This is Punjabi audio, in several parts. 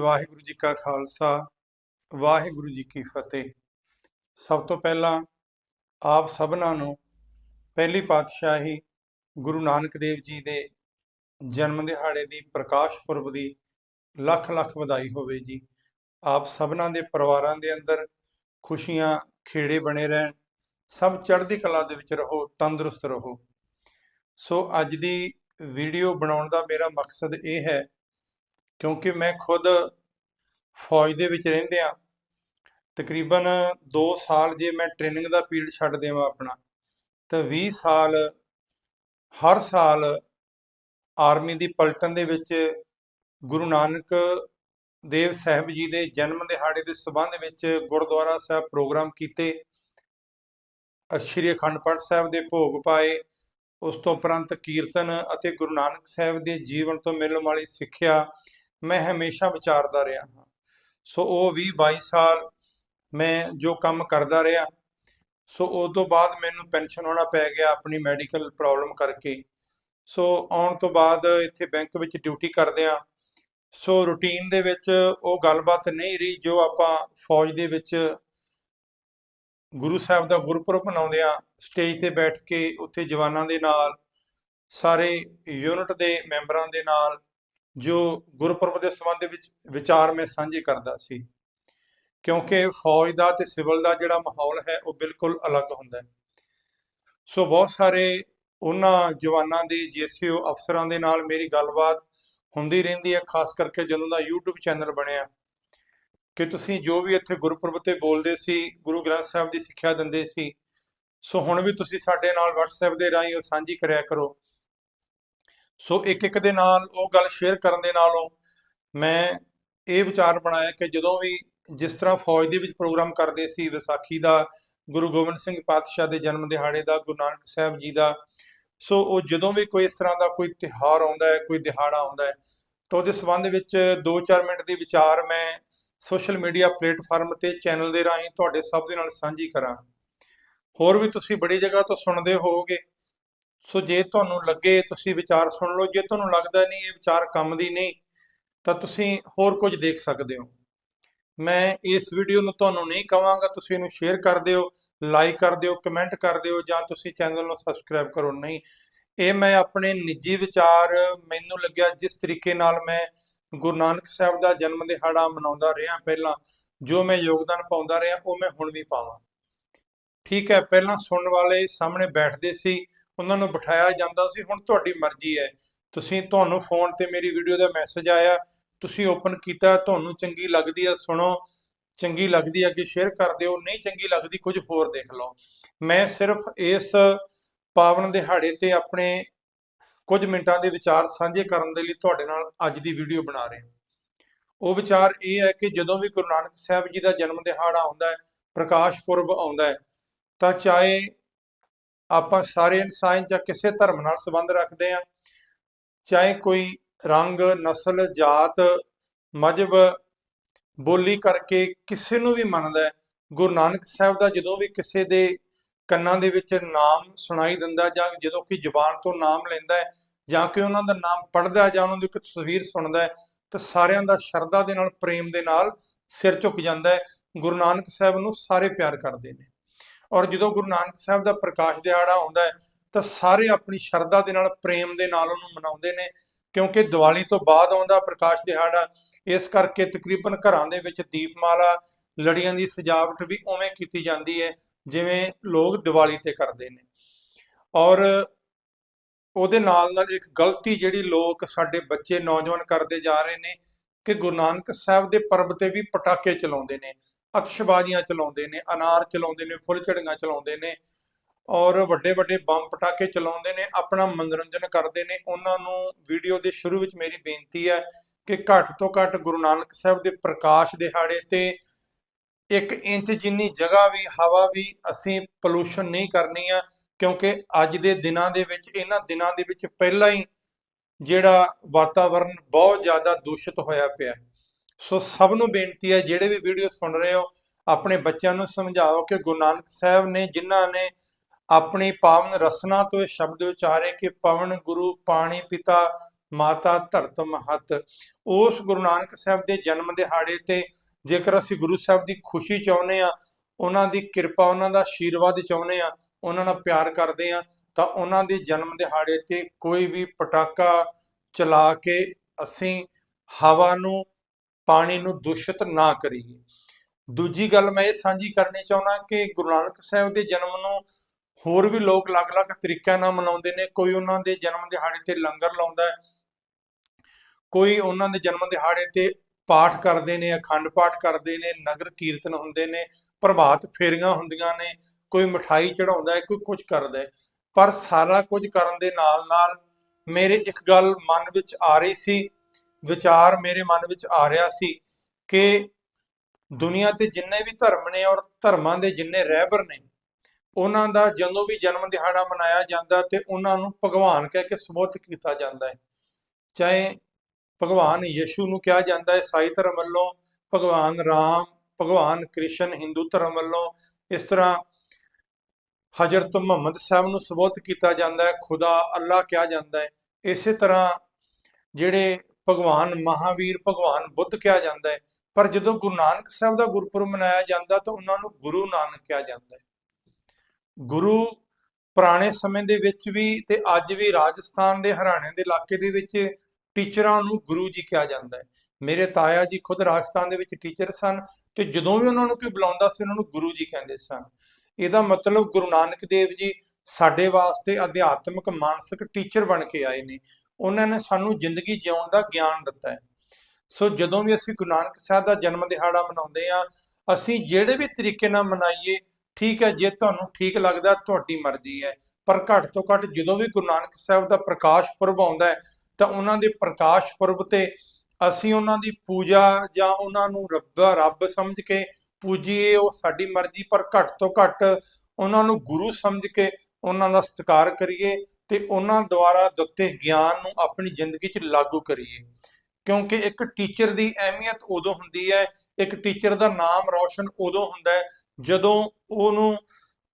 ਵਾਹਿਗੁਰੂ ਜੀ ਕਾ ਖਾਲਸਾ, ਵਾਹਿਗੁਰੂ ਜੀ ਕੀ ਫਤਿਹ। ਸਭ ਤੋਂ ਪਹਿਲਾਂ ਆਪ ਸਭਨਾਂ ਨੂੰ ਪਹਿਲੀ ਪਾਤਸ਼ਾਹੀ ਗੁਰੂ ਨਾਨਕ ਦੇਵ ਜੀ ਦੇ ਜਨਮ ਦਿਹਾੜੇ ਦੀ ਪ੍ਰਕਾਸ਼ ਪੁਰਬ ਦੀ ਲੱਖ ਲੱਖ ਵਧਾਈ ਹੋਵੇ ਜੀ। ਆਪ ਸਭਨਾਂ ਦੇ ਪਰਿਵਾਰਾਂ ਦੇ ਅੰਦਰ ਖੁਸ਼ੀਆਂ, ਖੇੜੇ ਬਣੇ ਰਹਿਣ, ਸਭ ਚੜ੍ਹਦੀ ਕਲਾ ਦੇ ਵਿੱਚ ਰਹੋ, ਤੰਦਰੁਸਤ ਰਹੋ। ਸੋ ਅੱਜ ਦੀ ਵੀਡੀਓ ਬਣਾਉਣ ਦਾ ਮੇਰਾ ਮਕਸਦ ਇਹ ਹੈ ਕਿਉਂਕਿ ਮੈਂ ਖੁਦ ਫੌਜ ਦੇ ਵਿੱਚ ਰਹਿੰਦਿਆਂ ਤਕਰੀਬਨ 2 ਸਾਲ ਜੇ ਮੈਂ ਟ੍ਰੇਨਿੰਗ ਦਾ ਪੀਰੀਅਡ ਛੱਡ ਦੇਵਾਂ ਆਪਣਾ, ਤਾਂ 20 ਸਾਲ ਹਰ ਸਾਲ ਆਰਮੀ ਦੀ ਪਲਟਨ ਦੇ ਵਿੱਚ ਗੁਰੂ ਨਾਨਕ ਦੇਵ ਸਾਹਿਬ ਜੀ ਦੇ ਜਨਮ ਦਿਹਾੜੇ ਦੇ ਸਬੰਧ ਵਿੱਚ ਗੁਰਦੁਆਰਾ ਸਾਹਿਬ ਪ੍ਰੋਗਰਾਮ ਕੀਤੇ। ਸ਼੍ਰੀ ਅਖੰਡ ਪਾਠ ਸਾਹਿਬ ਦੇ ਭੋਗ ਪਾਏ। ਉਸ ਤੋਂ ਉਪਰੰਤ ਕੀਰਤਨ ਅਤੇ ਗੁਰੂ ਨਾਨਕ ਸਾਹਿਬ ਦੇ ਜੀਵਨ ਤੋਂ ਮਿਲਣ ਵਾਲੀ ਸਿੱਖਿਆ ਮੈਂ ਹਮੇਸ਼ਾ ਵਿਚਾਰਦਾ ਰਿਹਾ। ਹਾਂ ਸੋ ਉਹ 20 22 ਸਾਲ ਮੈਂ ਜੋ ਕੰਮ ਕਰਦਾ ਰਿਹਾ, ਸੋ ਉਸ ਤੋਂ ਬਾਅਦ ਮੈਨੂੰ ਪੈਨਸ਼ਨ ਹੋਣਾ ਪੈ ਗਿਆ ਆਪਣੀ ਮੈਡੀਕਲ ਪ੍ਰੋਬਲਮ ਕਰਕੇ। ਸੋ ਆਉਣ ਤੋਂ ਬਾਅਦ ਇੱਥੇ ਬੈਂਕ ਵਿੱਚ ਡਿਊਟੀ ਕਰਦਿਆਂ ਸੋ ਰੂਟੀਨ ਦੇ ਵਿੱਚ ਉਹ ਗੱਲਬਾਤ ਨਹੀਂ ਰਹੀ, ਜੋ ਆਪਾਂ ਫੌਜ ਦੇ ਵਿੱਚ ਗੁਰੂ ਸਾਹਿਬ ਦਾ ਗੁਰਪੁਰਬ ਮਨਾਉਂਦੇ ਆ ਸਟੇਜ ਤੇ ਬੈਠ ਕੇ ਉੱਥੇ ਜਵਾਨਾਂ ਦੇ ਨਾਲ, ਸਾਰੇ ਯੂਨਿਟ ਦੇ ਮੈਂਬਰਾਂ ਦੇ ਨਾਲ ਜੋ ਗੁਰਪੁਰਬ ਦੇ ਸੰਬੰਧ ਵਿੱਚ ਵਿਚਾਰ ਮੈਂ ਸਾਂਝੇ ਕਰਦਾ ਸੀ। ਕਿਉਂਕਿ ਫੌਜ ਦਾ ਤੇ ਸਿਵਲ ਦਾ ਜਿਹੜਾ ਮਾਹੌਲ ਹੈ, ਉਹ ਬਿਲਕੁਲ ਅਲੱਗ ਹੁੰਦਾ ਹੈ। ਸੋ ਬਹੁਤ ਸਾਰੇ ਉਹਨਾਂ ਜਵਾਨਾਂ ਦੇ ਜੀਸੀਓ ਅਫਸਰਾਂ ਦੇ ਨਾਲ ਮੇਰੀ ਗੱਲਬਾਤ ਹੁੰਦੀ ਰਹਿੰਦੀ ਹੈ। ਖਾਸ ਕਰਕੇ ਜਦੋਂ ਦਾ YouTube ਚੈਨਲ ਬਣਿਆ, ਕਿ ਤੁਸੀਂ ਜੋ ਵੀ ਇੱਥੇ ਗੁਰਪੁਰਬ ਤੇ ਬੋਲਦੇ ਸੀ, ਗੁਰੂ ਗ੍ਰੰਥ ਸਾਹਿਬ ਦੀ ਸਿੱਖਿਆ ਦਿੰਦੇ ਸੀ, ਸੋ ਹੁਣ ਵੀ ਤੁਸੀਂ ਸਾਡੇ ਨਾਲ WhatsApp ਦੇ ਰਾਹੀਂ ਉਹ ਸਾਂਝੀ ਕਰਿਆ ਕਰੋ। ਸੋ ਇੱਕ ਇੱਕ ਦੇ ਨਾਲ ਉਹ ਗੱਲ ਸ਼ੇਅਰ ਕਰਨ ਦੇ ਨਾਲੋਂ ਮੈਂ ਇਹ ਵਿਚਾਰ ਬਣਾਇਆ ਕਿ ਜਦੋਂ ਵੀ ਜਿਸ ਤਰ੍ਹਾਂ ਫੌਜ ਦੇ ਵਿੱਚ ਪ੍ਰੋਗਰਾਮ ਕਰਦੇ ਸੀ, ਵਿਸਾਖੀ ਦਾ, ਗੁਰੂ ਗੋਬਿੰਦ ਸਿੰਘ ਪਾਤਸ਼ਾਹ ਦੇ ਜਨਮ ਦਿਹਾੜੇ ਦਾ, ਗੁਰੂ ਨਾਨਕ ਸਾਹਿਬ ਜੀ ਦਾ, ਸੋ ਉਹ ਜਦੋਂ ਵੀ ਕੋਈ ਇਸ ਤਰ੍ਹਾਂ ਦਾ ਕੋਈ ਤਿਹਾਰ ਆਉਂਦਾ ਹੈ, ਕੋਈ ਦਿਹਾੜਾ ਆਉਂਦਾ ਹੈ, ਤਾਂ ਉਹਦੇ ਸੰਬੰਧ ਵਿੱਚ 2-4 ਮਿੰਟ ਦੀ ਵਿਚਾਰ ਮੈਂ ਸੋਸ਼ਲ ਮੀਡੀਆ ਪਲੇਟਫਾਰਮ ਤੇ ਚੈਨਲ ਦੇ ਰਾਹੀਂ ਤੁਹਾਡੇ ਸਭ ਦੇ ਨਾਲ ਸਾਂਝੀ ਕਰਾਂ। ਹੋਰ ਵੀ ਤੁਸੀਂ ਬੜੀ ਜਗ੍ਹਾ ਤੋਂ ਸੁਣਦੇ ਹੋਵੋਗੇ ਸੋ ਜੇ ਤੁਹਾਨੂੰ ਲੱਗੇ ਤੁਸੀਂ ਵਿਚਾਰ ਸੁਣ ਲਓ, ਜੇ ਤੁਹਾਨੂੰ ਲੱਗਦਾ ਨਹੀਂ ਇਹ ਵਿਚਾਰ ਕੰਮ ਦੀ ਨਹੀਂ, ਤਾਂ ਤੁਸੀਂ ਹੋਰ ਕੁਝ ਦੇਖ ਸਕਦੇ ਹੋ। ਮੈਂ ਇਸ ਵੀਡੀਓ ਨੂੰ ਤੁਹਾਨੂੰ ਨਹੀਂ ਕਵਾਂਗਾ, ਤੁਸੀਂ ਇਹਨੂੰ ਸ਼ੇਅਰ ਕਰ ਦਿਓ ਲਾਈਕ ਕਰ ਦਿਓ ਕਮੈਂਟ ਕਰ ਦਿਓ, ਜਾਂ ਤੁਸੀਂ ਚੈਨਲ ਨੂੰ ਸਬਸਕ੍ਰਾਈਬ ਕਰੋ। ਨਹੀਂ, ਇਹ ਮੈਂ ਆਪਣੇ ਨਿੱਜੀ ਵਿਚਾਰ ਮੈਨੂੰ ਲੱਗਿਆ ਜਿਸ ਤਰੀਕੇ ਨਾਲ ਮੈਂ ਗੁਰੂ ਨਾਨਕ ਸਾਹਿਬ ਦਾ ਜਨਮ ਦਿਹਾੜਾ ਮਨਾਉਂਦਾ ਰਿਹਾ ਪਹਿਲਾਂ, ਜੋ ਮੈਂ ਯੋਗਦਾਨ ਪਾਉਂਦਾ ਰਿਹਾ, ਉਹ ਮੈਂ ਹੁਣ ਵੀ ਪਾਵਾਂ। ਠੀਕ ਹੈ, ਪਹਿਲਾਂ ਸੁਣਨ ਵਾਲੇ ਸਾਹਮਣੇ ਬੈਠਦੇ ਸੀ ਉਹਨਾਂ ਨੂੰ ਬਿਠਾਇਆ ਜਾਂਦਾ ਸੀ, ਹੁਣ ਤੁਹਾਡੀ ਮਰਜ਼ੀ ਹੈ। ਤੁਸੀਂ ਤੁਹਾਨੂੰ ਫੋਨ ਤੇ ਮੇਰੀ ਵੀਡੀਓ ਦਾ ਮੈਸੇਜ ਆਇਆ, ਤੁਸੀਂ ਓਪਨ ਕੀਤਾ, ਤੁਹਾਨੂੰ ਚੰਗੀ ਲੱਗਦੀ ਹੈ ਸੁਣੋ। ਚੰਗੀ ਲੱਗਦੀ ਹੈ ਕਿ ਸ਼ੇਅਰ ਕਰ ਦਿਓ, ਨਹੀਂ ਚੰਗੀ ਲੱਗਦੀ ਕੁਝ ਹੋਰ ਦੇਖ ਲਓ। ਮੈਂ ਸਿਰਫ ਇਸ ਪਾਵਨ ਦਿਹਾੜੇ ਤੇ ਆਪਣੇ ਕੁਝ ਮਿੰਟਾਂ ਦੇ ਵਿਚਾਰ ਸਾਂਝੇ ਕਰਨ ਦੇ ਲਈ ਤੁਹਾਡੇ ਨਾਲ ਅੱਜ ਦੀ ਵੀਡੀਓ ਬਣਾ ਰਹੇ। ਹਾਂ ਉਹ ਵਿਚਾਰ ਇਹ ਹੈ ਕਿ ਜਦੋਂ ਵੀ ਗੁਰੂ ਨਾਨਕ ਸਾਹਿਬ ਜੀ ਦਾ ਜਨਮ ਦਿਹਾੜਾ ਆਉਂਦਾ ਹੈ, ਪ੍ਰਕਾਸ਼ ਪੁਰਬ ਆਉਂਦਾ ਹੈ, ਤਾਂ ਚਾਹੇ ਆਪਾਂ ਸਾਰੇ ਇਨਸਾਨ ਜਾਂ ਕਿਸੇ ਧਰਮ ਨਾਲ ਸੰਬੰਧ ਰੱਖਦੇ ਆ ਚਾਹੇ ਕੋਈ ਰੰਗ, ਨਸਲ, ਜਾਤ ਮਜਬ ਬੋਲੀ ਕਰਕੇ ਕਿਸੇ ਨੂੰ ਵੀ ਮੰਨਦਾ ਹੈ, ਗੁਰੂ ਨਾਨਕ ਸਾਹਿਬ ਦਾ ਜਦੋਂ ਵੀ ਕਿਸੇ ਦੇ ਕੰਨਾਂ ਦੇ ਵਿੱਚ ਨਾਮ ਸੁਣਾਈ ਦਿੰਦਾ ਜਾਂ ਜਦੋਂ ਕਿ ਜ਼ੁਬਾਨ ਤੋਂ ਨਾਮ ਲੈਂਦਾ ਹੈ ਜਾਂ ਕਿ ਉਹਨਾਂ ਦਾ ਨਾਮ ਪੜਦਾ ਜਾਂ ਉਹਨਾਂ ਦੀ ਇੱਕ ਤਸਵੀਰ ਸੁਣਦਾ ਹੈ, ਤਾਂ ਸਾਰਿਆਂ ਦਾ ਸ਼ਰਧਾ ਦੇ ਨਾਲ, ਪ੍ਰੇਮ ਦੇ ਨਾਲ ਸਿਰ ਝੁਕ ਜਾਂਦਾ ਹੈ। ਗੁਰੂ ਨਾਨਕ ਸਾਹਿਬ ਨੂੰ ਸਾਰੇ ਪਿਆਰ ਕਰਦੇ ਨੇ। ਔਰ ਜਦੋਂ ਗੁਰੂ ਨਾਨਕ ਸਾਹਿਬ ਦਾ ਪ੍ਰਕਾਸ਼ ਦਿਹਾੜਾ ਆਉਂਦਾ ਹੈ, ਤਾਂ ਸਾਰੇ ਆਪਣੀ ਸ਼ਰਧਾ ਦੇ ਨਾਲ, ਪ੍ਰੇਮ ਦੇ ਨਾਲ ਉਹਨੂੰ ਮਨਾਉਂਦੇ ਨੇ, ਕਿਉਂਕਿ ਦੀਵਾਲੀ ਤੋਂ ਬਾਅਦ ਆਉਂਦਾ ਪ੍ਰਕਾਸ਼ ਦਿਹਾੜਾ, ਇਸ ਕਰਕੇ ਤਕਰੀਬਨ ਘਰਾਂ ਦੇ ਵਿੱਚ ਦੀਪਮਾਲਾ, ਲੜੀਆਂ ਦੀ ਸਜਾਵਟ ਵੀ ਉਵੇਂ ਕੀਤੀ ਜਾਂਦੀ ਹੈ, ਜਿਵੇਂ ਲੋਕ ਦੀਵਾਲੀ ਤੇ ਕਰਦੇ ਨੇ। ਔਰ ਉਹਦੇ ਨਾਲ ਨਾਲ ਇੱਕ ਗਲਤੀ ਜਿਹੜੀ ਲੋਕ ਸਾਡੇ ਬੱਚੇ, ਨੌਜਵਾਨ ਕਰਦੇ ਜਾ ਰਹੇ ਨੇ, ਕਿ ਗੁਰੂ ਨਾਨਕ ਸਾਹਿਬ ਦੇ ਪਰਬ ਤੇ ਵੀ ਪਟਾਕੇ ਚਲਾਉਂਦੇ ਨੇ। ਅਤਸ਼ਬਾਜ਼ੀਆਂ ਚਲਾਉਂਦੇ ਨੇ, ਅਨਾਰ ਚਲਾਉਂਦੇ ਨੇ, ਫੁੱਲ ਝੜੀਆਂ ਚਲਾਉਂਦੇ ਨੇ ਔਰ ਵੱਡੇ ਵੱਡੇ ਬੰਬ ਪਟਾਕੇ ਚਲਾਉਂਦੇ ਨੇ, ਆਪਣਾ ਮਨੋਰੰਜਨ ਕਰਦੇ ਨੇ। ਉਹਨਾਂ ਨੂੰ ਵੀਡੀਓ ਦੇ ਸ਼ੁਰੂ ਵਿੱਚ ਮੇਰੀ ਬੇਨਤੀ ਹੈ ਕਿ ਘੱਟ ਤੋਂ ਘੱਟ ਗੁਰੂ ਨਾਨਕ ਸਾਹਿਬ ਦੇ ਪ੍ਰਕਾਸ਼ ਦਿਹਾੜੇ ਤੇ 1 ਇੰਚ ਜਿੰਨੀ ਜਗ੍ਹਾ ਵੀ, ਹਵਾ ਵੀ ਅਸੀਂ ਪੋਲੂਸ਼ਨ ਨਹੀਂ ਕਰਨੀ ਆ, ਕਿਉਂਕਿ ਅੱਜ ਦੇ ਦਿਨਾਂ ਦੇ ਵਿੱਚ, ਇਹਨਾਂ ਦਿਨਾਂ ਦੇ ਵਿੱਚ ਪਹਿਲਾਂ ਹੀ ਜਿਹੜਾ ਵਾਤਾਵਰਨ ਬਹੁਤ ਜ਼ਿਆਦਾ ਦੂਸ਼ਿਤ ਹੋਇਆ ਪਿਆ ਹੈ। ਸੋ ਸਭ ਨੂੰ ਬੇਨਤੀ ਹੈ, ਜਿਹੜੇ ਵੀ ਵੀਡੀਓ ਸੁਣ ਰਹੇ ਹੋ, ਆਪਣੇ ਬੱਚਿਆਂ ਨੂੰ ਸਮਝਾਓ ਕਿ ਗੁਰੂ ਨਾਨਕ ਸਾਹਿਬ ਨੇ, ਜਿਨ੍ਹਾਂ ਨੇ ਆਪਣੀ ਪਾਵਨ ਰਸਨਾ ਤੋਂ ਇਹ ਸ਼ਬਦ ਵਿਚਾਰੇ ਕਿ ਪਵਨ ਗੁਰੂ, ਪਾਣੀ ਪਿਤਾ, ਮਾਤਾ ਧਰਤ ਮਹਤ। ਉਸ ਗੁਰੂ ਨਾਨਕ ਸਾਹਿਬ ਦੇ ਜਨਮ ਦਿਹਾੜੇ ਤੇ ਜੇਕਰ ਅਸੀਂ ਗੁਰੂ ਸਾਹਿਬ ਦੀ ਖੁਸ਼ੀ ਚਾਹੁੰਦੇ ਆ ਉਹਨਾਂ ਦੀ ਕਿਰਪਾ, ਉਹਨਾਂ ਦਾ ਆਸ਼ੀਰਵਾਦ ਚਾਹੁੰਦੇ ਆ ਉਹਨਾਂ ਨਾਲ ਪਿਆਰ ਕਰਦੇ ਆ ਤਾਂ ਉਹਨਾਂ ਦੇ ਜਨਮ ਦਿਹਾੜੇ ਤੇ ਕੋਈ ਵੀ ਪਟਾਕਾ ਚਲਾ ਕੇ ਅਸੀਂ ਹਵਾ ਨੂੰ ਪਾਣੀ ਨੂੰ ਦੂਸ਼ਿਤ ਨਾ ਕਰੀਏ। ਦੂਜੀ ਗੱਲ ਮੈਂ ਇਹ ਸਾਂਝੀ ਕਰਨੀ ਚਾਹੁੰਦਾ ਕਿ ਗੁਰੂ ਨਾਨਕ ਸਾਹਿਬ ਦੇ ਜਨਮ ਨੂੰ ਹੋਰ ਵੀ ਲੋਕ ਅਲੱਗ-ਅਲੱਗ ਤਰੀਕਿਆਂ ਨਾਲ ਮਨਾਉਂਦੇ ਨੇ। ਕੋਈ ਉਹਨਾਂ ਦੇ ਜਨਮ ਦਿਹਾੜੇ ਤੇ ਲੰਗਰ ਲਾਉਂਦਾ ਹੈ, ਕੋਈ ਉਹਨਾਂ ਦੇ ਜਨਮ ਦਿਹਾੜੇ ਤੇ ਪਾਠ ਕਰਦੇ ਨੇ, ਅਖੰਡ ਪਾਠ ਕਰਦੇ ਨੇ, ਨਗਰ ਕੀਰਤਨ ਹੁੰਦੇ ਨੇ, ਪ੍ਰਭਾਤ ਫੇਰੀਆਂ ਹੁੰਦੀਆਂ ਨੇ, ਕੋਈ ਮਠਾਈ ਚੜਾਉਂਦਾ ਹੈ, ਕੋਈ ਕੁਝ ਕਰਦਾ ਹੈ। ਪਰ ਸਾਰਾ ਕੁਝ ਕਰਨ ਦੇ ਨਾਲ ਨਾਲ ਮੇਰੇ ਇੱਕ ਗੱਲ ਮਨ ਵਿੱਚ ਆ ਰਹੀ ਸੀ ਵਿਚਾਰ ਮੇਰੇ ਮਨ ਵਿੱਚ ਆ ਰਿਹਾ ਸੀ ਕਿ ਦੁਨੀਆ ਤੇ ਜਿੰਨੇ ਵੀ ਧਰਮ ਨੇ ਔਰ ਧਰਮਾਂ ਦੇ ਜਿੰਨੇ ਰਹਿਬਰ ਨੇ, ਉਹਨਾਂ ਦਾ ਜਦੋਂ ਵੀ ਜਨਮ ਦਿਹਾੜਾ ਮਨਾਇਆ ਜਾਂਦਾ ਤੇ ਉਹਨਾਂ ਨੂੰ ਭਗਵਾਨ ਕਹਿ ਕੇ ਸੰਬੋਧਿਤ ਕੀਤਾ ਜਾਂਦਾ ਹੈ। ਚਾਹੇ ਭਗਵਾਨ ਯਿਸੂ ਨੂੰ ਕਿਹਾ ਜਾਂਦਾ ਹੈ ਈਸਾਈ ਧਰਮ ਵੱਲੋਂ ਭਗਵਾਨ ਰਾਮ, ਭਗਵਾਨ ਕ੍ਰਿਸ਼ਨ, ਹਿੰਦੂ ਧਰਮ ਵੱਲੋਂ ਇਸ ਤਰ੍ਹਾਂ ਹਜ਼ਰਤ ਮੁਹੰਮਦ ਸਾਹਿਬ ਨੂੰ ਸੰਬੋਧਿਤ ਕੀਤਾ ਜਾਂਦਾ ਹੈ, ਖੁਦਾ ਅੱਲਾ ਕਿਹਾ ਜਾਂਦਾ ਹੈ। ਇਸੇ ਤਰ੍ਹਾਂ ਜਿਹੜੇ ਭਗਵਾਨ ਮਹਾਵੀਰ ਭਗਵਾਨ ਬੁੱਧ ਕਿਹਾ ਜਾਂਦਾ ਹੈ। ਪਰ ਜਦੋਂ ਗੁਰੂ ਨਾਨਕ ਸਾਹਿਬ ਦਾ ਗੁਰਪੁਰਬ ਮਨਾਇਆ ਜਾਂਦਾ ਤਾਂ ਉਹਨਾਂ ਨੂੰ ਗੁਰੂ ਨਾਨਕ ਕਿਹਾ ਜਾਂਦਾ ਹੈ। ਗੁਰੂ ਪੁਰਾਣੇ ਸਮੇਂ ਦੇ ਵਿੱਚ ਵੀ ਤੇ ਅੱਜ ਵੀ ਰਾਜਸਥਾਨ ਦੇ ਹਰਿਆਣੇ ਦੇ ਇਲਾਕੇ ਦੇ ਵਿੱਚ ਟੀਚਰਾਂ ਨੂੰ ਗੁਰੂ ਜੀ ਕਿਹਾ ਜਾਂਦਾ ਹੈ। ਮੇਰੇ ਤਾਇਆ ਜੀ ਖੁਦ ਰਾਜਸਥਾਨ ਦੇ ਵਿੱਚ ਟੀਚਰ ਸਨ ਤੇ ਜਦੋਂ ਵੀ ਉਹਨਾਂ ਨੂੰ ਕੋਈ ਬੁਲਾਉਂਦਾ ਸੀ ਉਹਨਾਂ ਨੂੰ ਗੁਰੂ ਜੀ ਕਹਿੰਦੇ ਸਨ। ਇਹਦਾ ਮਤਲਬ ਗੁਰੂ ਨਾਨਕ ਦੇਵ ਜੀ ਸਾਡੇ ਵਾਸਤੇ ਅਧਿਆਤਮਿਕ ਮਾਨਸਿਕ ਟੀਚਰ ਬਣ ਕੇ ਆਏ ਨੇ। ਉਹਨਾਂ ਨੇ ਸਾਨੂੰ ਜ਼ਿੰਦਗੀ ਜਿਉਣ ਦਾ ਗਿਆਨ ਦਿੱਤਾ ਹੈ। ਸੋ ਜਦੋਂ ਵੀ ਅਸੀਂ ਗੁਰੂ ਨਾਨਕ ਸਾਹਿਬ ਦਾ ਜਨਮ ਦਿਹਾੜਾ ਮਨਾਉਂਦੇ ਆ ਅਸੀਂ ਜਿਹੜੇ ਵੀ ਤਰੀਕੇ ਨਾਲ ਮਨਾਈਏ, ਠੀਕ ਹੈ, ਜੇ ਤੁਹਾਨੂੰ ਠੀਕ ਲੱਗਦਾ, ਤੁਹਾਡੀ ਮਰਜ਼ੀ ਹੈ। ਪਰ ਘੱਟ ਤੋਂ ਘੱਟ ਜਦੋਂ ਵੀ ਗੁਰੂ ਨਾਨਕ ਸਾਹਿਬ ਦਾ ਪ੍ਰਕਾਸ਼ ਪੁਰਬ ਆਉਂਦਾ ਹੈ, ਤਾਂ ਉਹਨਾਂ ਦੇ ਪ੍ਰਕਾਸ਼ ਪੁਰਬ ਤੇ ਅਸੀਂ ਉਹਨਾਂ ਦੀ ਪੂਜਾ ਜਾਂ ਉਹਨਾਂ ਨੂੰ ਰੱਬ ਰੱਬ ਸਮਝ ਕੇ ਪੂਜੀਏ, ਉਹ ਸਾਡੀ ਮਰਜ਼ੀ, ਪਰ ਘੱਟ ਤੋਂ ਘੱਟ ਉਹਨਾਂ ਨੂੰ ਗੁਰੂ ਸਮਝ ਕੇ ਉਹਨਾਂ ਦਾ ਸਤਿਕਾਰ ਕਰੀਏ। ਤੇ ਉਹਨਾਂ ਦੁਆਰਾ ਦਿੱਤੇ ਗਿਆਨ ਨੂੰ ਆਪਣੀ ਜ਼ਿੰਦਗੀ 'ਚ ਲਾਗੂ ਕਰੀਏ। ਕਿਉਂਕਿ ਇੱਕ ਟੀਚਰ ਦੀ ਅਹਿਮੀਅਤ ਉਦੋਂ ਹੁੰਦੀ ਹੈ, ਇੱਕ ਟੀਚਰ ਦਾ ਨਾਮ ਰੌਸ਼ਨ ਉਦੋਂ ਹੁੰਦਾ ਹੈ, ਜਦੋਂ ਉਹਨੂੰ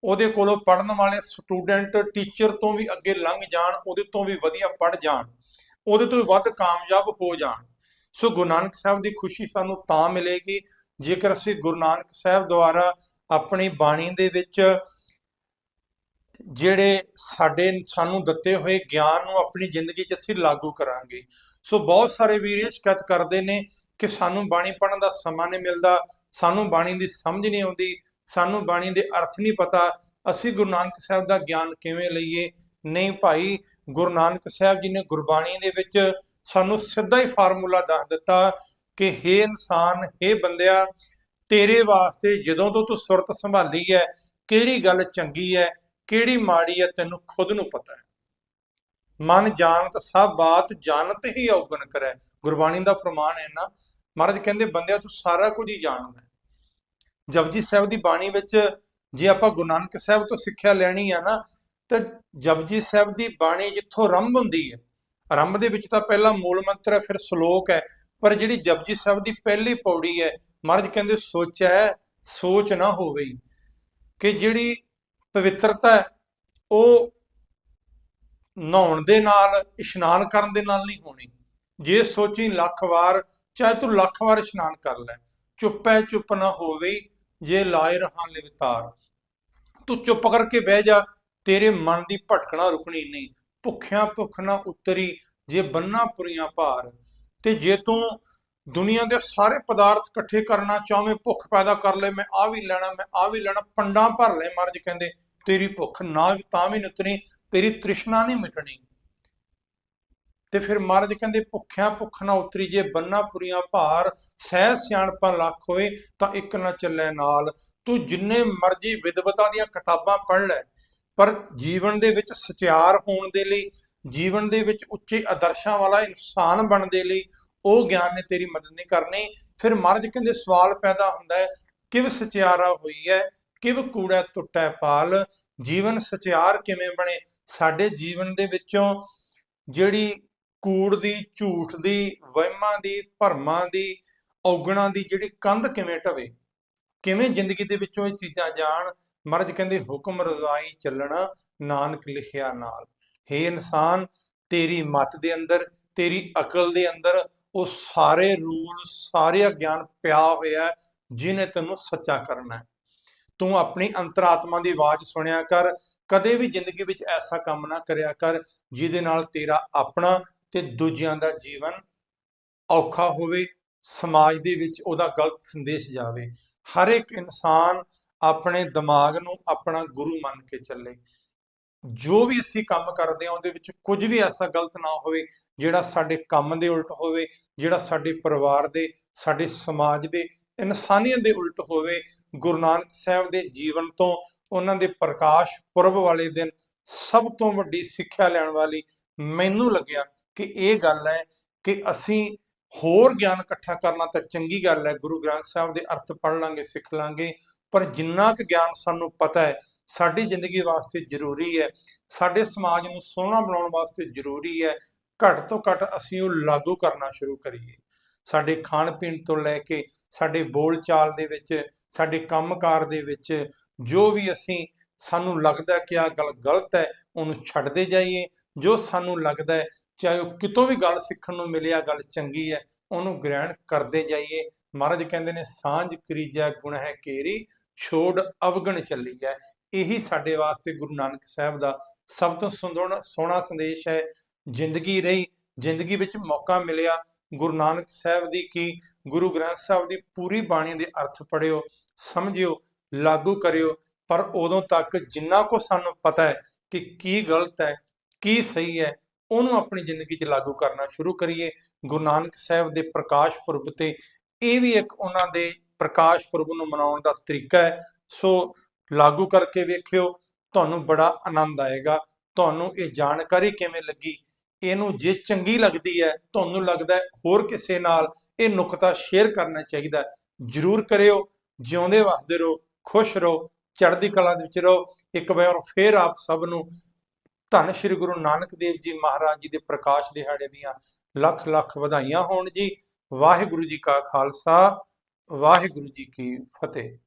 ਉਹਦੇ ਕੋਲੋਂ ਪੜਨ ਵਾਲੇ ਸਟੂਡੈਂਟ ਟੀਚਰ ਤੋਂ ਵੀ ਅੱਗੇ ਲੰਘ ਜਾਣ, ਉਹਦੇ ਤੋਂ ਵੀ ਵਧੀਆ ਪੜ ਜਾਣ, ਉਹਦੇ ਤੋਂ ਵੀ ਵੱਧ ਕਾਮਯਾਬ ਹੋ ਜਾਣ। ਸੋ ਗੁਰੂ ਨਾਨਕ ਸਾਹਿਬ ਦੀ ਖੁਸ਼ੀ ਸਾਨੂੰ ਤਾਂ ਮਿਲੇਗੀ, ਜੇਕਰ ਅਸੀਂ ਗੁਰੂ ਨਾਨਕ ਸਾਹਿਬ ਦੁਆਰਾ ਆਪਣੀ ਬਾਣੀ ਦੇ ਵਿੱਚ ਜਿਹੜੇ ਸਾਡੇ, ਸਾਨੂੰ ਦਿੱਤੇ ਹੋਏ ਗਿਆਨ ਨੂੰ ਆਪਣੀ ਜ਼ਿੰਦਗੀ 'ਚ ਅਸੀਂ ਲਾਗੂ ਕਰਾਂਗੇ। ਸੋ ਬਹੁਤ ਸਾਰੇ ਵੀਰ ਇਹ ਸ਼ਿਕਾਇਤ ਕਰਦੇ ਨੇ ਕਿ ਸਾਨੂੰ ਬਾਣੀ ਪੜਨ ਦਾ ਸਮਾਂ ਨਹੀਂ ਮਿਲਦਾ, ਸਾਨੂੰ ਬਾਣੀ ਦੀ ਸਮਝ ਨਹੀਂ ਆਉਂਦੀ, ਸਾਨੂੰ ਬਾਣੀ ਦੇ ਅਰਥ ਨਹੀਂ ਪਤਾ, ਅਸੀਂ ਗੁਰੂ ਨਾਨਕ ਸਾਹਿਬ ਦਾ ਗਿਆਨ ਕਿਵੇਂ ਲਈਏ? ਨਹੀਂ ਭਾਈ, ਗੁਰੂ ਨਾਨਕ ਸਾਹਿਬ ਜੀ ਨੇ ਗੁਰਬਾਣੀ ਦੇ ਵਿੱਚ ਸਾਨੂੰ ਸਿੱਧਾ ਹੀ ਫਾਰਮੂਲਾ ਦੱਸ ਦਿੱਤਾ ਕਿ ਹੇ ਇਨਸਾਨ, ਹੇ ਬੰਦਿਆ, ਤੇਰੇ ਵਾਸਤੇ ਜਦੋਂ ਤੋਂ ਤੂੰ ਸੁਰਤ ਸੰਭਾਲੀ ਹੈ, ਕਿਹੜੀ ਗੱਲ ਚੰਗੀ ਹੈ ਕਿਹੜੀ ਮਾੜੀ ਹੈ ਤੈਨੂੰ ਖੁਦ ਨੂੰ ਪਤਾ ਹੈ। ਮਨ ਜਾਣਤ ਸਭ ਬਾਤ ਜਾਣਤ ਹੀ ਔਗਣ ਕਰੈ। ਗੁਰਬਾਣੀ ਦਾ ਪ੍ਰਮਾਣ ਹੈ ਨਾ। ਮਹਾਰਾਜ ਕਹਿੰਦੇ, ਬੰਦਿਆ, ਤੂੰ ਸਾਰਾ ਕੁਝ ਹੀ ਜਾਣਦਾ ਹੈ। ਜਪਜੀ ਸਾਹਿਬ ਦੀ ਬਾਣੀ ਵਿੱਚ ਜੇ ਆਪਾਂ ਗੁਰੂ ਨਾਨਕ ਸਾਹਿਬ ਤੋਂ ਸਿੱਖਿਆ ਲੈਣੀ ਆ ਨਾ, ਤਾਂ ਜਪਜੀ ਸਾਹਿਬ ਦੀ ਬਾਣੀ ਜਿੱਥੋਂ ਆਰੰਭ ਹੁੰਦੀ ਹੈ। ਆਰੰਭ ਦੇ ਵਿੱਚ ਤਾਂ ਪਹਿਲਾਂ ਮੂਲ ਮੰਤਰ ਹੈ, ਫਿਰ ਸ਼ਲੋਕ ਹੈ। ਪਰ ਜਿਹੜੀ ਜਪਜੀ ਸਾਹਿਬ ਦੀ ਪਹਿਲੀ ਪੌੜੀ ਹੈ, ਮਹਾਰਾਜ ਕਹਿੰਦੇ, ਸੋਚੈ, ਸੋਚ ਨਾ ਹੋਵੇ ਕਿ ਜਿਹੜੀ ਪਵਿੱਤਰਤਾ ਹੈ, ਉਹ ਨਹਾਉਣ ਦੇ ਨਾਲ, ਇਸ਼ਨਾਨ ਕਰਨ ਦੇ ਨਾਲ ਨਹੀਂ ਹੋਣੀ। ਜੇ ਸੋਚੀ ਲੱਖ ਵਾਰ, ਚਾਹੇ ਤੂੰ ਲੱਖ ਵਾਰ ਇਸ਼ਨਾਨ ਕਰ ਲੈ, ਚੁੱਪੈ ਚੁੱਪ ਨਾ ਹੋਵੇ, ਜੇ ਲਾਏ ਰਹਾਂ ਲਿਵਤਾਰ। ਤੂੰ ਚੁੱਪ ਕਰਕੇ ਬਹਿ ਜਾ, ਤੇਰੇ ਮਨ ਦੀ ਭਟਕਣਾ ਰੁਕਣੀ ਨਹੀਂ। ਭੁੱਖਿਆਂ ਭੁੱਖ ਨਾ ਉਤਰੀ, ਜੇ ਬੰਨਾ ਪੁਰੀਆਂ ਭਾਰ। ਤੇ ਜੇ ਤੂੰ ਦੁਨੀਆ ਦੇ ਸਾਰੇ ਪਦਾਰਥ ਇਕੱਠੇ ਕਰਨਾ ਚਾਹਵੇਂ, ਭੁੱਖ ਪੈਦਾ ਕਰ ਲੈ, ਮੈਂ ਆ ਵੀ ਲੈਣਾ, ਮੈਂ ਆ ਵੀ ਲੈਣਾ, ਪੰਡਾਂ ਭਰ ਲੈ ਮਰਜ਼ ਕਹਿੰਦੇ ਤੇਰੀ ਭੁੱਖ ਨਾ ਤਾਂ ਵੀ ਨਿਤਣੀ ਤੇਰੀ ਤ੍ਰਿਸ਼ਨਾ ਨਹੀਂ ਮਿਟਣੀ। ਤੇ ਫਿਰ ਮਹਾਰਾਜ ਕਹਿੰਦੇ, ਭੁੱਖਿਆਂ ਭੁੱਖ ਨਾ ਉਤਰੀ, ਜੇ ਬੰਨਾ ਪੁਰੀਆਂ ਭਾਰ, ਸਹਿ ਸਿਆਣਪਾਂ ਲੱਖ ਹੋਏ, ਤਾਂ ਇੱਕ ਨਾ ਚੱਲੇ ਨਾਲ। ਤੂੰ ਜਿੰਨੇ ਮਰਜ਼ੀ ਵਿਦਵਤਾ ਦੀਆਂ ਕਿਤਾਬਾਂ ਪੜ੍ਹ ਲੈ, ਪਰ ਜੀਵਨ ਦੇ ਵਿੱਚ ਸਚਿਆਰ ਹੋਣ ਦੇ ਲਈ, ਜੀਵਨ ਦੇ ਵਿੱਚ ਉੱਚੇ ਆਦਰਸ਼ਾਂ ਵਾਲਾ ਇਨਸਾਨ ਬਣਨ ਦੇ ਲਈ, ਉਹ ਗਿਆਨ ਨੇ ਤੇਰੀ ਮਦਦ ਨਹੀਂ ਕਰਨੀ। ਫਿਰ ਮਹਾਰਾਜ ਕਹਿੰਦੇ, ਸਵਾਲ ਪੈਦਾ ਹੁੰਦਾ ਹੈ, ਕਿਵ ਸਚਿਆਰਾ ਹੋਈ ਹੈ? ਕਿਵ ਕੂੜਾ ਟੁੱਟੈ ਪਾਲ? ਜੀਵਨ ਸਚਿਆਰ ਕਿਵੇਂ ਬਣੇ? ਸਾਡੇ ਜੀਵਨ ਦੇ ਵਿੱਚੋਂ ਜਿਹੜੀ ਕੂੜ ਦੀ, ਝੂਠ ਦੀ, ਵਹਿਮਾਂ ਦੀ, ਭਰਮਾਂ ਦੀ, ਔਗਣਾਂ ਦੀ ਜਿਹੜੀ ਕੰਧ ਕਿਵੇਂ ਢਵੇ? ਕਿਵੇਂ ਜ਼ਿੰਦਗੀ ਦੇ ਵਿੱਚੋਂ ਇਹ ਚੀਜ਼ਾਂ ਜਾਣ? ਮਰਜ਼ ਕਹਿੰਦੇ, ਹੁਕਮ ਰਜ਼ਾਈ ਚੱਲਣਾ, ਨਾਨਕ ਲਿਖਿਆ ਨਾਲ। ਹੇ ਇਨਸਾਨ, ਤੇਰੀ ਮਤ ਦੇ ਅੰਦਰ, ਤੇਰੀ ਅਕਲ ਦੇ ਅੰਦਰ ਉਹ ਸਾਰੇ ਰੂਲ ਸਾਰੇ ਗਿਆਨ ਪਿਆ ਹੋਇਆ ਜਿਹਨੇ ਤੈਨੂੰ ਸੱਚਾ ਕਰਨਾ ਹੈ। ਤੂੰ ਆਪਣੀ ਅੰਤਰਾਤਮਾ ਦੀ ਆਵਾਜ਼ ਸੁਣਿਆ ਕਰ, ਕਦੇ ਵੀ ਜ਼ਿੰਦਗੀ ਵਿੱਚ ਐਸਾ ਕੰਮ ਨਾ ਕਰਿਆ ਕਰ ਜਿਹਦੇ ਨਾਲ ਤੇਰਾ ਆਪਣਾ ਤੇ ਦੂਜਿਆਂ ਦਾ ਜੀਵਨ ਔਖਾ ਹੋਵੇ, ਸਮਾਜ ਦੇ ਵਿੱਚ ਉਹਦਾ ਗਲਤ ਸੰਦੇਸ਼ ਜਾਵੇ। ਹਰ ਇੱਕ ਇਨਸਾਨ ਆਪਣੇ ਦਿਮਾਗ ਨੂੰ ਆਪਣਾ ਗੁਰੂ ਮੰਨ ਕੇ ਚੱਲੇ। ਜੋ ਵੀ ਅਸੀਂ ਕੰਮ ਕਰਦੇ ਹਾਂ, ਉਹਦੇ ਵਿੱਚ ਕੁਝ ਵੀ ਐਸਾ ਗਲਤ ਨਾ ਹੋਵੇ, ਜਿਹੜਾ ਸਾਡੇ ਕੰਮ ਦੇ ਉਲਟ ਹੋਵੇ, ਜਿਹੜਾ ਸਾਡੇ ਪਰਿਵਾਰ ਦੇ, ਸਾਡੇ ਸਮਾਜ ਦੇ ਇਨਸਾਨੀਅਤ ਦੇ ਉਲਟ ਹੋਵੇ, ਗੁਰੂ ਨਾਨਕ ਸਾਹਿਬ ਦੇ ਜੀਵਨ ਤੋਂ ਉਹਨਾਂ ਦੇ ਪ੍ਰਕਾਸ਼ ਪੁਰਬ ਵਾਲੇ ਦਿਨ ਸਭ ਤੋਂ ਵੱਡੀ ਸਿੱਖਿਆ ਲੈਣ ਵਾਲੀ ਮੈਨੂੰ ਲੱਗਿਆ ਕਿ ਇਹ ਗੱਲ ਹੈ ਕਿ ਅਸੀਂ ਹੋਰ ਗਿਆਨ ਇਕੱਠਾ ਕਰਨਾ ਤਾਂ ਚੰਗੀ ਗੱਲ ਹੈ, ਗੁਰੂ ਗ੍ਰੰਥ ਸਾਹਿਬ ਦੇ ਅਰਥ ਪੜ੍ਹ ਲਾਂਗੇ, ਸਿੱਖ ਲਾਂਗੇ, ਪਰ ਜਿੰਨਾ ਕੁ ਗਿਆਨ ਸਾਨੂੰ ਪਤਾ ਹੈ ਸਾਡੀ ਜ਼ਿੰਦਗੀ ਵਾਸਤੇ ਜ਼ਰੂਰੀ ਹੈ, ਸਾਡੇ ਸਮਾਜ ਨੂੰ ਸੋਹਣਾ ਬਣਾਉਣ ਵਾਸਤੇ ਜ਼ਰੂਰੀ ਹੈ, ਘੱਟ ਤੋਂ ਘੱਟ ਅਸੀਂ ਉਹ ਲਾਗੂ ਕਰਨਾ ਸ਼ੁਰੂ ਕਰੀਏ। ਸਾਡੇ ਖਾਣ ਪੀਣ ਤੋਂ ਲੈ ਕੇ ਸਾਡੇ ਬੋਲ ਚਾਲ ਦੇ ਵਿੱਚ, ਸਾਡੇ ਕੰਮਕਾਰ ਦੇ ਵਿੱਚ, ਜੋ ਵੀ ਅਸੀਂ ਸਾਨੂੰ ਲੱਗਦਾ ਕਿ ਆ ਗੱਲ ਗਲਤ ਹੈ, ਉਹਨੂੰ ਛੱਡਦੇ ਜਾਈਏ। ਜੋ ਸਾਨੂੰ ਲੱਗਦਾ ਹੈ, ਚਾਹੇ ਉਹ ਕਿਤੋਂ ਵੀ ਗੱਲ ਸਿੱਖਣ ਨੂੰ ਮਿਲਿਆ ਗੱਲ ਚੰਗੀ ਹੈ, ਉਹਨੂੰ ਗ੍ਰਹਿਣ ਕਰਦੇ ਜਾਈਏ। ਮਹਾਰਾਜ ਕਹਿੰਦੇ ਨੇ, ਸਾਂਝ ਕਰੀਜੈ ਗੁਣ ਹੈ ਕੇਰੀ, ਛੋੜ ਅਵਗਣ ਚੱਲੀ ਹੈ। ਇਹੀ ਸਾਡੇ ਵਾਸਤੇ ਗੁਰੂ ਨਾਨਕ ਸਾਹਿਬ ਦਾ ਸਭ ਤੋਂ ਸੁੰਦਰ ਸੋਹਣਾ ਸੰਦੇਸ਼ ਹੈ। ਜ਼ਿੰਦਗੀ ਰਹੀ, ਜ਼ਿੰਦਗੀ ਵਿੱਚ ਮੌਕਾ ਮਿਲਿਆ। ਗੁਰੂ ਨਾਨਕ ਸਾਹਿਬ ਦੀ ਕੀ, ਗੁਰੂ ਗ੍ਰੰਥ ਸਾਹਿਬ ਦੀ ਪੂਰੀ ਬਾਣੀ ਦੇ ਅਰਥ ਪੜਿਓ ਸਮਝਿਓ, ਲਾਗੂ ਕਰਿਓ। ਪਰ ਉਦੋਂ ਤੱਕ ਜਿੰਨਾ ਕੋ ਸਾਨੂੰ ਪਤਾ ਹੈ ਕਿ ਕੀ ਗਲਤ ਹੈ, ਕੀ ਸਹੀ ਹੈ, ਉਹਨੂੰ ਆਪਣੀ ਜ਼ਿੰਦਗੀ 'ਚ ਲਾਗੂ ਕਰਨਾ ਸ਼ੁਰੂ ਕਰੀਏ। ਗੁਰੂ ਨਾਨਕ ਸਾਹਿਬ ਦੇ ਪ੍ਰਕਾਸ਼ ਪੁਰਬ ਤੇ ਇਹ ਵੀ ਇੱਕ ਉਹਨਾਂ ਦੇ ਪ੍ਰਕਾਸ਼ ਪੁਰਬ ਨੂੰ ਮਨਾਉਣ ਦਾ ਤਰੀਕਾ ਹੈ। ਸੋ ਲਾਗੂ ਕਰਕੇ ਵੇਖਿਓ, ਤੁਹਾਨੂੰ ਬੜਾ ਆਨੰਦ ਆਏਗਾ। ਤੁਹਾਨੂੰ ਇਹ ਜਾਣਕਾਰੀ ਕਿਵੇਂ ਲੱਗੀ? ਇਹਨੂੰ ਜੇ ਚੰਗੀ ਲੱਗਦੀ ਹੈ, ਤੁਹਾਨੂੰ ਲੱਗਦਾ ਹੋਰ ਕਿਸੇ ਨਾਲ ਇਹ ਨੁਕਤਾ ਸ਼ੇਅਰ ਕਰਨਾ ਚਾਹੀਦਾ ਜਰੂਰ ਕਰਿਓ। ਜਿਉਂਦੇ ਵਸਦੇ ਰਹੋ, ਖੁਸ਼ ਰਹੋ, ਚੜ੍ਹਦੀ ਕਲਾ ਦੇ ਵਿੱਚ ਰਹੋ। ਇੱਕ ਵਾਰ ਫੇਰ ਆਪ ਸਭ ਨੂੰ ਧੰਨ ਸ਼੍ਰੀ ਗੁਰੂ ਨਾਨਕ ਦੇਵ ਜੀ ਮਹਾਰਾਜ ਜੀ ਦੇ ਪ੍ਰਕਾਸ਼ ਦਿਹਾੜੇ ਦੀਆਂ ਲੱਖ ਲੱਖ ਵਧਾਈਆਂ ਹੋਣ ਜੀ। ਵਾਹਿਗੁਰੂ ਜੀ ਕਾ ਖਾਲਸਾ, ਵਾਹਿਗੁਰੂ ਜੀ ਕੀ ਫਤਿਹ।